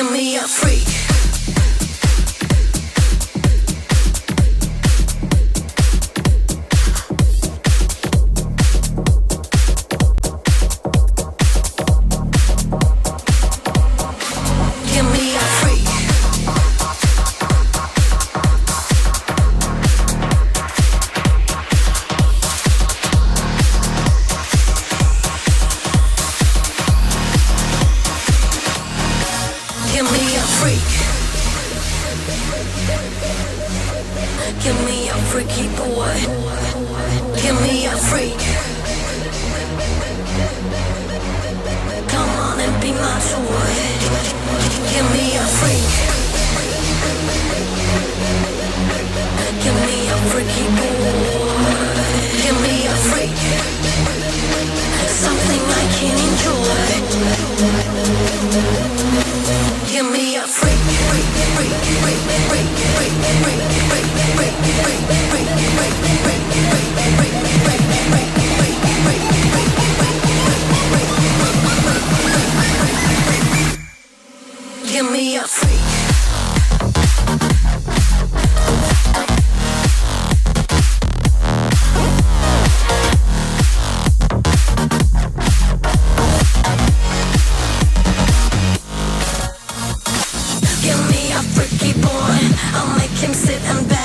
Give me a freak. Freaky boy. Give me a freak. Come on and be my toy. Give me a freak. Give me a freak. Give me a freaky boy. I'll make him sit and